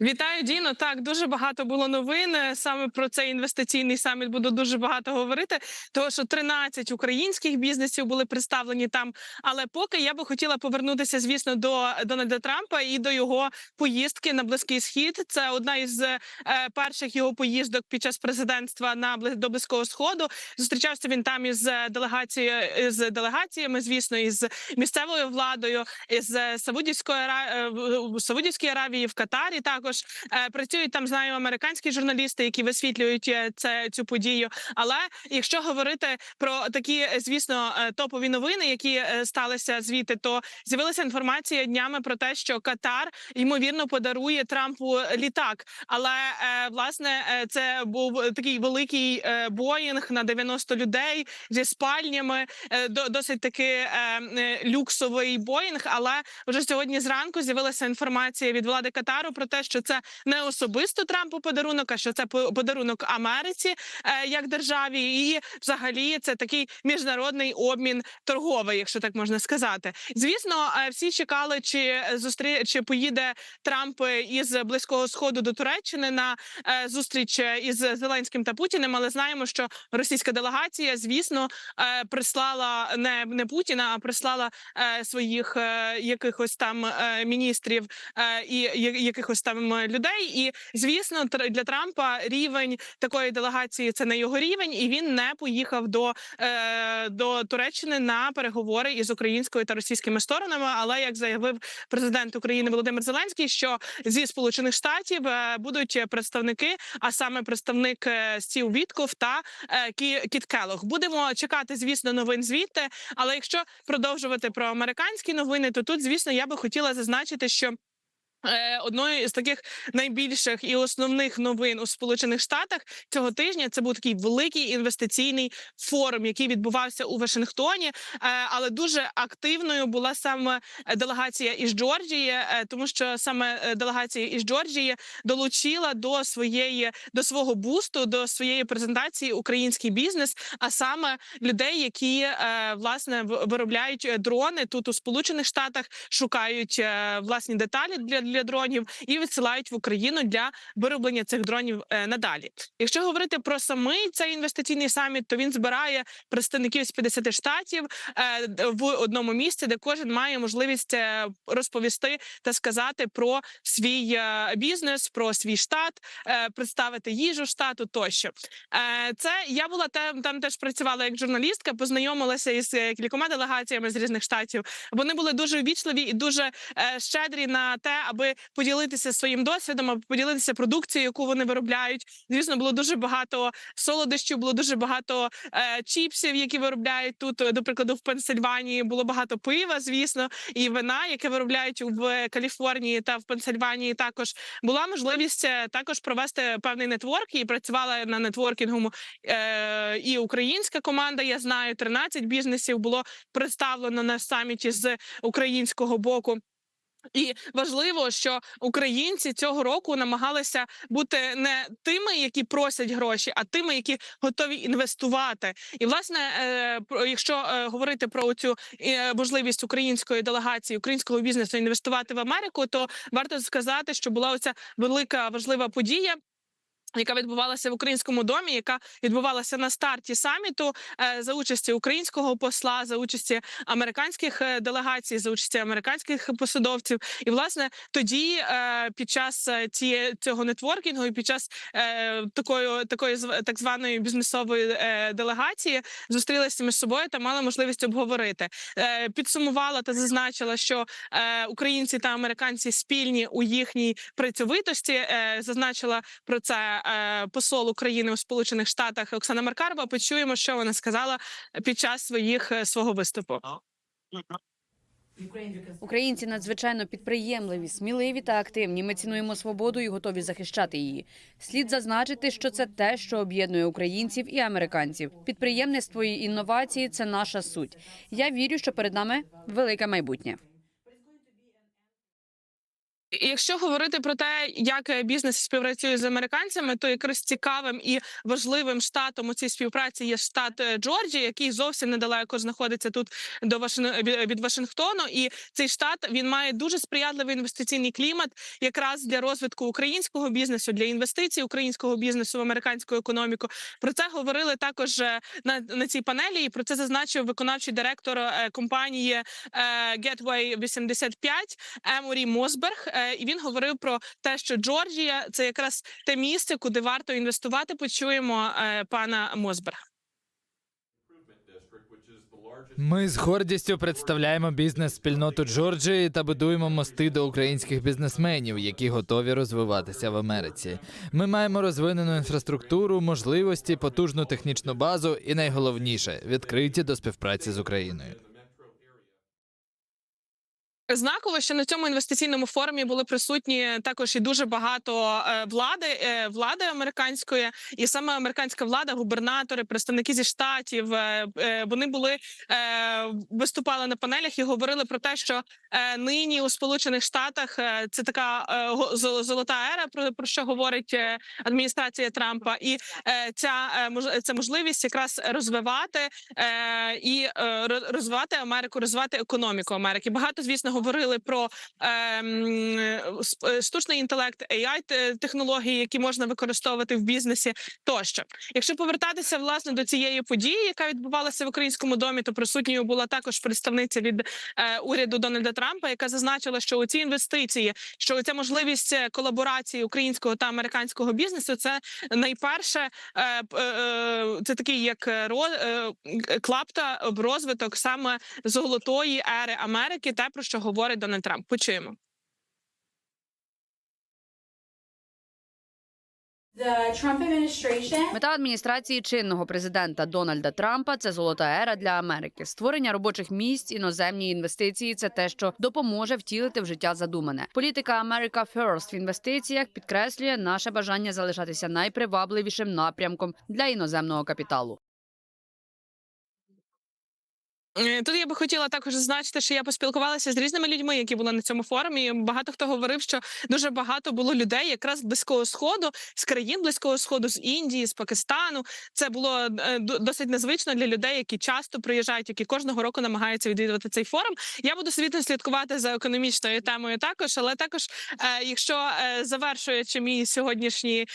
Вітаю, Діно. Так, дуже багато було новин. е, Саме про цей інвестиційний саміт буду дуже багато говорити. Тому що 13 українських бізнесів були представлені там. Але поки я би хотіла повернутися, звісно, до Дональда Трампа і до його поїздки на близький схід. Це одна із е, перших його поїздок під час президентства на до близького сходу. Зустрічався він там із е, делегацією з делегаціями, звісно, із місцевою владою, із Саудівської е, Саудівській Аравії, в Катарі також е, працюють там. Знаю американські журналісти, які висвітлюють е, це цю подію. Але якщо говорити про такі, е, звісно, топові новини, які сталися звідти, то з'явилася інформація днями про те, що Катар ймовірно подарує Трампу літак. Але власне це був такий великий Боїнг на 90 людей зі спальнями. до- досить таки люксовий Боїнг. Але вже сьогодні зранку з'явилася інформація від влади Катару про те, що це не особисто Трампу подарунок, а що це по- подарунок Америці е, як державі, і взагалі це такий міжнародний обмін торговий, якщо так можна сказати. Звісно, е, всі чекали, чи зустрі чи поїде Трамп із близького сходу до Туреччини на е, зустріч із Зеленським та Путіним. Але знаємо, що російська делегація, звісно, прислала не, не Путіна, а прислала своїх якихось там міністрів і якихось там е, людей. І звісно, для Трампа рівень такої делегації це не його рівень, і він не поїхав до, е, до Туреччини на переговори із українською та російськими сторонами. Але як заявив президент України Володимир Зеленський, що зі сполучених штатів е, будуть представники, а саме представник е, Стів Вітков та е, Кі- Кіт Келох. Будемо чекати, звісно, новин звідти. Але якщо продовжувати про американські новини, то тут, звісно, я би хотіла зазначити, що. Е, Одною із таких найбільших і основних новин у Сполучених Штатах цього тижня це був такий великий інвестиційний форум, який відбувався у Вашингтоні. Е, Але дуже активною була саме делегація із Джорджії, е, тому що саме е, делегація із Джорджії долучила до своєї до свого бусту, до своєї презентації український бізнес, а саме людей, які е, власне виробляють е, дрони тут у Сполучених Штатах, шукають е, власні деталі для, для дронів і відсилають в Україну для вироблення цих дронів е, надалі. Якщо говорити про самий цей інвестиційний саміт, то він збирає представників з 50 штатів е, в одному місці, де кожен має можливість е, розповісти та сказати про свій бізнес, про свій штат, представити їжу штату тощо. Це я була там, там теж працювала як журналістка, познайомилася із кількома делегаціями з різних штатів. Вони були дуже ввічливі і дуже щедрі на те, аби поділитися своїм досвідом, аби поділитися продукцією, яку вони виробляють. Звісно, було дуже багато солодощів, було дуже багато е, чіпсів, які виробляють тут. До прикладу, в Пенсильванії було багато пива, звісно, і вина, яке виробляють в Каліфорнії та в Пенсильванії. Також була можливість е, також провести певний нетворк і працювала на нетворкінгу е, і українська команда. Я знаю, 13 бізнесів було представлено на саміті з українського боку. І важливо, що українці цього року намагалися бути не тими, які просять гроші, а тими, які готові інвестувати. І власне, е, якщо е, говорити про цю е, можливість української делегації, українського бізнесу інвестувати в Америку, то варто сказати, що була оця велика важлива подія. Яка відбувалася в українському домі, яка відбувалася на старті саміту е, за участі українського посла, за участі американських е, делегацій, за участі американських посадовців, і власне тоді е, під час цього нетворкінгу і під час такої такої так званої бізнесової делегації зустрілися між собою та мали можливість обговорити. Підсумувала та зазначила, що українці та американці спільні у їхній працьовитості. Зазначила про це посол України у Сполучених Штатах Оксана Маркарова. Почуємо, що вона сказала під час своїх е, свого виступу. Українці надзвичайно підприємливі, сміливі та активні. Ми цінуємо свободу і готові захищати її. Слід зазначити, що це те, що об'єднує українців і американців. Підприємництво і інновації це наша суть. Я вірю, що перед нами велике майбутнє. Якщо говорити про те, як е, бізнес співпрацює з американцями, то якраз цікавим і важливим штатом у цій співпраці є штат е, Джорджія, який зовсім недалеко знаходиться тут до Вашин... від- від Вашингтону. І цей штат він має дуже сприятливий інвестиційний клімат, якраз для розвитку українського бізнесу, для інвестицій українського бізнесу в американську економіку. Про це говорили також е, на, на цій панелі. І про це зазначив виконавчий директор е, компанії е, Gateway 85 Еморі Мосберг. Е, І він говорив про те, що Джорджія це якраз те місце, куди варто інвестувати. Почуємо е, пана Мосберга. Ми з гордістю представляємо бізнес-спільноту Джорджії та будуємо мости до українських бізнесменів, які готові розвиватися в Америці. Ми маємо розвинену інфраструктуру, можливості, потужну технічну базу і найголовніше відкриті до співпраці з Україною. Знаково, що на цьому інвестиційному форумі були присутні також і дуже багато е, влади е, влади американської, і саме американська влада, губернатори, представники зі штатів. е, Вони були виступали на панелях і говорили про те, що нині у Сполучених Штатах це така золота ера, про, що говорить адміністрація Трампа, і ця це можливість якраз розвивати і розвивати Америку, розвивати економіку Америки. Багато звісно говорили про е, м, сп- е, штучний інтелект, AI технології, які можна використовувати в бізнесі. Тощо, якщо повертатися власне до цієї події, яка відбувалася в українському домі, то присутньою була також представниця від е, уряду Дональда Трампа, яка зазначила, що у ці інвестиції, що ця можливість е, колаборації українського та американського бізнесу, це найперше е, е, це такий як е, ро- е, клапта розвиток саме золотої ери Америки, те про що говорить Дональд Трамп. Почуємо. Мета адміністрації чинного президента Дональда Трампа це золота ера для Америки. Створення робочих місць, іноземні інвестиції це те, що допоможе втілити в життя задумане. Політика America First в інвестиціях підкреслює наше бажання залишатися найпривабливішим напрямком для іноземного капіталу. Е, Тут я би хотіла також зазначити, що я поспілкувалася з різними людьми, які були на цьому форумі. Багато хто говорив, що дуже багато було людей, якраз з близького сходу, з країн близького сходу, з Індії, з Пакистану. Це було е, досить незвично для людей, які часто приїжджають, які кожного року намагаються відвідувати цей форум. Я буду звісно слідкувати за економічною темою також, але також, е, якщо завершуючи мій сьогоднішній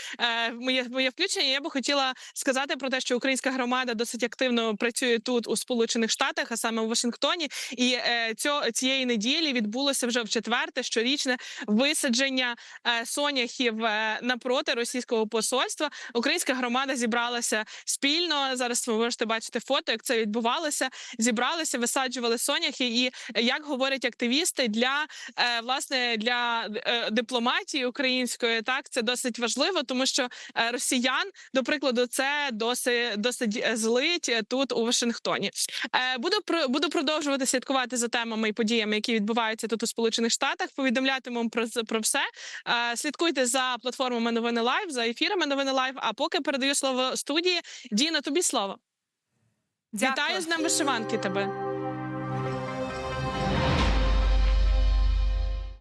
моє моє включення, я би хотіла сказати про те, що українська громада досить активно працює тут у Сполучених Штатах, а саме у Вашингтоні. І е, цього цієї неділі відбулося вже в четверте щорічне висадження е, соняхів е, напроти російського посольства. Українська громада зібралася спільно. Зараз ви можете бачити фото, як це відбувалося. Зібралися, висаджували соняхи. І як говорять активісти, для власне для дипломатії української так це досить важливо, тому що росіян, до прикладу, це досить досить злить тут у Вашингтоні. Буду буду продовжувати слідкувати за темами і подіями, які відбуваються тут у Сполучених Штатах. Повідомлятиму про про все. Е, Слідкуйте за платформами новини Лайв, за ефірами новини Лайв. А поки передаю слово студії. Діна, тобі слово. Дякую. Вітаю з нами вишиванки тебе.